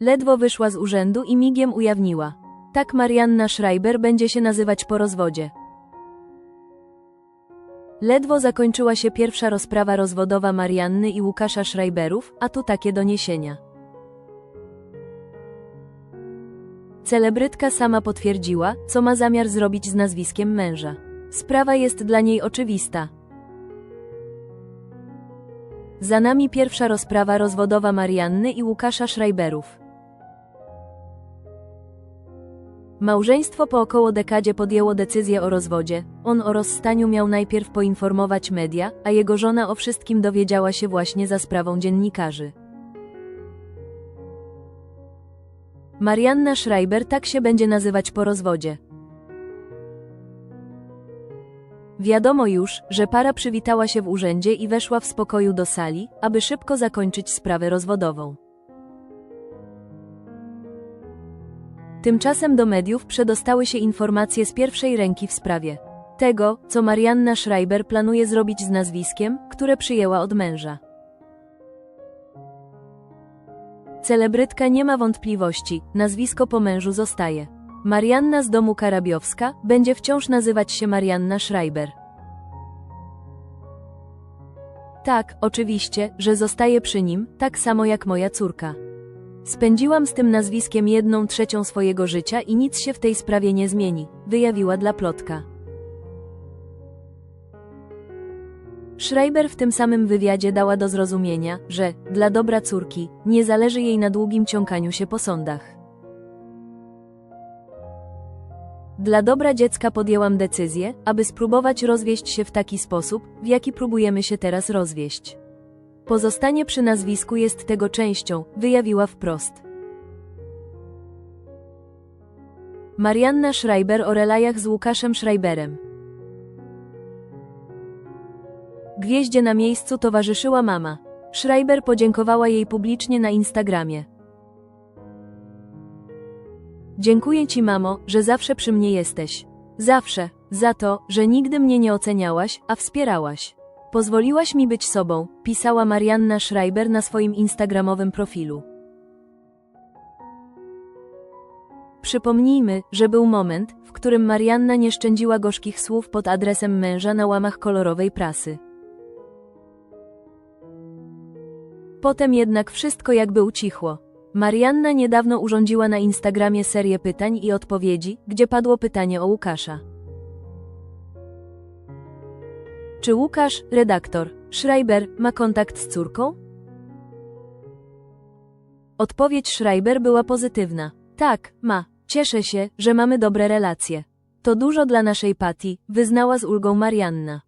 Ledwo wyszła z urzędu i migiem ujawniła. Tak Marianna Schreiber będzie się nazywać po rozwodzie. Ledwo zakończyła się pierwsza rozprawa rozwodowa Marianny i Łukasza Schreiberów, a tu takie doniesienia. Celebrytka sama potwierdziła, co ma zamiar zrobić z nazwiskiem męża. Sprawa jest dla niej oczywista. Za nami pierwsza rozprawa rozwodowa Marianny i Łukasza Schreiberów. Małżeństwo po około dekadzie podjęło decyzję o rozwodzie. On o rozstaniu miał najpierw poinformować media, a jego żona o wszystkim dowiedziała się właśnie za sprawą dziennikarzy. Marianna Schreiber tak się będzie nazywać po rozwodzie. Wiadomo już, że para przywitała się w urzędzie i weszła w spokoju do sali, aby szybko zakończyć sprawę rozwodową. Tymczasem do mediów przedostały się informacje z pierwszej ręki w sprawie tego, co Marianna Schreiber planuje zrobić z nazwiskiem, które przyjęła od męża. Celebrytka nie ma wątpliwości, nazwisko po mężu zostaje. Marianna z domu Karabiowska będzie wciąż nazywać się Marianna Schreiber. Tak, oczywiście, że zostaje przy nim, tak samo jak moja córka. Spędziłam z tym nazwiskiem jedną trzecią swojego życia i nic się w tej sprawie nie zmieni, wyjawiła dla plotka. Schreiber w tym samym wywiadzie dała do zrozumienia, że, dla dobra córki, nie zależy jej na długim ciąkaniu się po sądach. Dla dobra dziecka podjęłam decyzję, aby spróbować rozwieść się w taki sposób, w jaki próbujemy się teraz rozwieść. Pozostanie przy nazwisku jest tego częścią, wyjawiła wprost. Marianna Schreiber o relajach z Łukaszem Schreiberem. Gwieździe na miejscu towarzyszyła mama. Schreiber podziękowała jej publicznie na Instagramie. Dziękuję ci, mamo, że zawsze przy mnie jesteś. Zawsze, za to, że nigdy mnie nie oceniałaś, a wspierałaś. Pozwoliłaś mi być sobą, pisała Marianna Schreiber na swoim instagramowym profilu. Przypomnijmy, że był moment, w którym Marianna nie szczędziła gorzkich słów pod adresem męża na łamach kolorowej prasy. Potem jednak wszystko jakby ucichło. Marianna niedawno urządziła na Instagramie serię pytań i odpowiedzi, gdzie padło pytanie o Łukasza. Czy Łukasz, redaktor, Schreiber, ma kontakt z córką? Odpowiedź Schreiber była pozytywna. Tak, ma. Cieszę się, że mamy dobre relacje. To dużo dla naszej Pati, wyznała z ulgą Marianna.